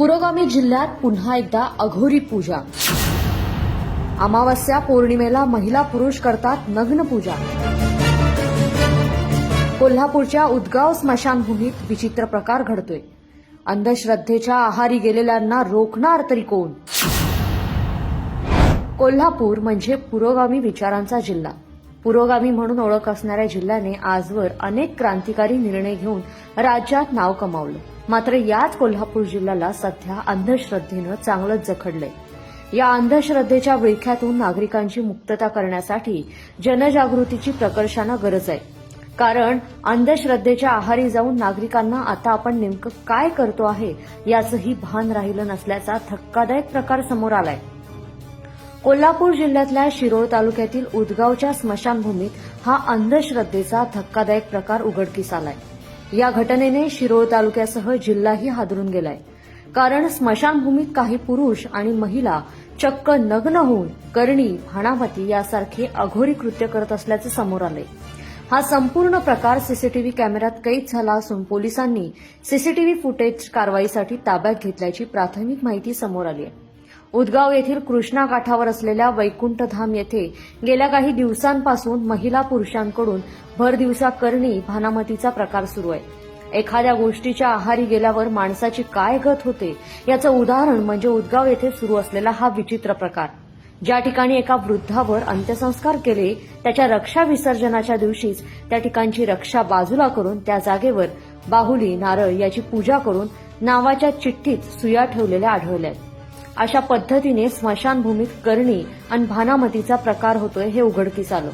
पुरोगामी जिल्ह्यात पुन्हा एकदा अघोरी पूजा. अमावस्या पौर्णिमेला महिला पुरुष करतात नग्न पूजा. कोल्हापूरच्या उदगाव स्मशानभूमीत विचित्र प्रकार घडतोय. अंधश्रद्धेच्या आहारी गेलेल्यांना रोखणार तरी कोण? कोल्हापूर म्हणजे पुरोगामी विचारांचा जिल्हा. पुरोगामी म्हणून ओळख असणाऱ्या जिल्ह्याने आजवर अनेक क्रांतिकारी निर्णय घेऊन राज्यात नाव कमावलं. मात्र याच कोल्हापूर जिल्ह्याला सध्या अंधश्रद्धेनं चांगलंच जखडलंय. या अंधश्रद्धेच्या विळख्यातून नागरिकांची मुक्तता करण्यासाठी जनजागृतीची प्रकर्षानं गरज आहे. कारण अंधश्रद्धेच्या आहारी जाऊन नागरिकांना आता आपण नेमकं काय करतो आहे याचंही भान राहिलं नसल्याचा धक्कादायक प्रकार समोर आलाय. कोल्हापूर जिल्ह्यातल्या शिरोळ तालुक्यातील उदगावच्या स्मशानभूमीत हा अंधश्रद्धेचा धक्कादायक प्रकार उघडकीस आलाय. या घटनेने शिरोळ तालुक्यासह जिल्हाही हादरून गेलाय. कारण स्मशानभूमीत काही पुरुष आणि महिला चक्क नग्न होऊन करणी भाणामती यासारखे अघोरी कृत्य करत असल्याचं समोर आले हा संपूर्ण प्रकार सीसीटीव्ही कॅमेऱ्यात कैद झाला असून पोलिसांनी सीसीटीव्ही फुटेज कारवाईसाठी ताब्यात घेतल्याची प्राथमिक माहिती समोर आली आहे उदगाव येथील कृष्णा काठावर असलेल्या वैकुंठधाम येथे गेल्या काही दिवसांपासून महिला पुरुषांकडून भरदिवसा करणी भानामतीचा प्रकार सुरू आहे एखाद्या गोष्टीच्या आहारी गेल्यावर माणसाची काय गत होते याचं उदाहरण म्हणजे उदगाव येथे सुरू असलेला हा विचित्र प्रकार ज्या ठिकाणी एका वृद्धावर अंत्यसंस्कार केले त्याच्या रक्षा विसर्जनाच्या दिवशीच त्या ठिकाणची रक्षा बाजूला करून त्या जागेवर बाहुली नारळ याची पूजा करून नावाच्या चिठ्ठीत सुया ठेवलेल्या आढळल्या आहेत. अशा पद्धतीने स्मशानभूमीत करणी आणि भानामतीचा प्रकार होतोय हे उघडकीस आलं.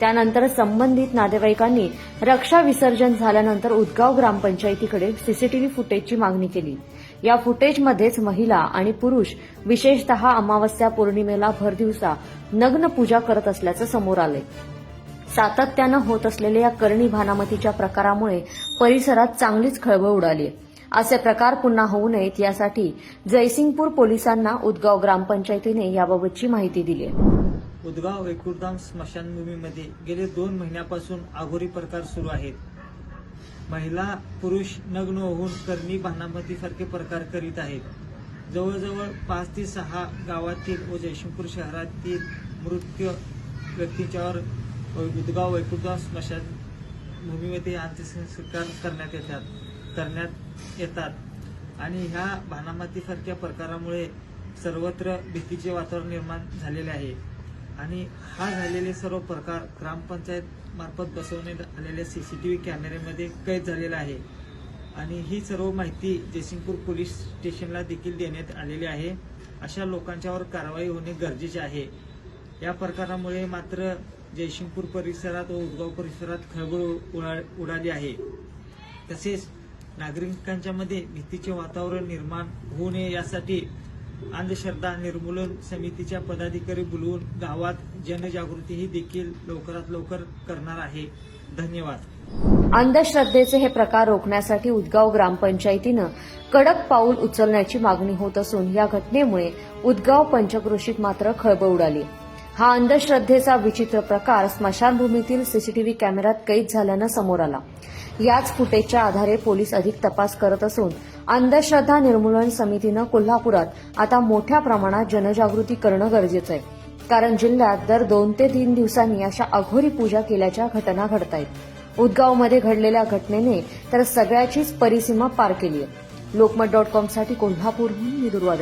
त्यानंतर संबंधित नातेवाईकांनी रक्षा विसर्जन झाल्यानंतर उदगाव ग्रामपंचायतीकडे सीसीटीव्ही फुटेजची मागणी केली. या फुटेजमध्येच महिला आणि पुरुष विशेषतः अमावस्या पौर्णिमेला भरदिवसा नग्न पूजा करत असल्याचं समोर आलंय. सातत्यानं होत असलेल्या या करणी भानामतीच्या प्रकारामुळे परिसरात चांगलीच खळबळ उडाली आहे. असे प्रकार पुन्हा होऊ नयेत यासाठी जयसिंगपूर पोलिसांना उदगाव ग्रामपंचायतीने याबाबतची माहिती दिली आहे. उदगाव एकुरधाम स्मशानभूमीमध्ये गेले दोन महिन्यापासून आघोरी प्रकार सुरू आहेत. महिला पुरुष नग्न होऊन करणी भानामतीसारखे प्रकार करीत आहेत. जवळजवळ पाच ते सहा गावातील व जयसिंगपूर शहरातील मृत्यू व्यक्तींच्यावर उदगाव वैकुर्दास स्मशान भूमीमध्ये अंत्यसंस्कार करण्यात येतात. करण्यात येतात. आणि ह्या भानामतीसारख्या प्रकारामुळे सर्वत्र भीतीचे वातावरण निर्माण झालेले आहे. आणि हा झालेले सर्व प्रकार ग्रामपंचायत मार्फत बसवण्यात आलेल्या व्ही कॅमेऱ्यामध्ये कैद झालेला आहे. आणि ही सर्व माहिती जयसिंगपूर पोलीस स्टेशनला देखील देण्यात आलेली आहे. अशा लोकांच्यावर कारवाई होणे गरजेचे आहे. या प्रकारामुळे मात्र जयसिंगपूर परिसरात व उदगाव परिसरात खळबळ उडा- उडाली आहे. तसेच नागरिकांच्या मध्ये भीतीचे वातावरण निर्माण होऊ नये यासाठी अंधश्रद्धा निर्मूलन समितीच्या पदाधिकारी बोलवून गावात जनजागृती ही देखील लवकरात लवकर करणार आहे. धन्यवाद. अंधश्रद्धेचे हे प्रकार रोखण्यासाठी उदगाव ग्रामपंचायतीनं कडक पाऊल उचलण्याची मागणी होत असून या घटनेमुळे उदगाव पंचक्रोशीत मात्र खळबळ उडाली. हा अंधश्रद्धेचा विचित्र प्रकार स्मशानभूमीतील सीसीटीव्ही कॅमेऱ्यात कैद झाल्यानं समोर आला. याच फुटेजच्या आधारे पोलीस अधिक तपास करत असून अंधश्रद्धा निर्मूलन समितीनं कोल्हापुरात आता मोठ्या प्रमाणात जनजागृती करणं गरजेचं आहे. कारण जिल्ह्यात दर दोन ते तीन दिवसांनी अशा अघोरी पूजा केल्याच्या घटना घडत आहेत उदगावमध्ये घडलेल्या घटनेने तर सगळ्याचीच परिसीमा पार केली आहे. लोकमत डॉट कॉमसाठी कोल्हापूरहून मी दुर्वा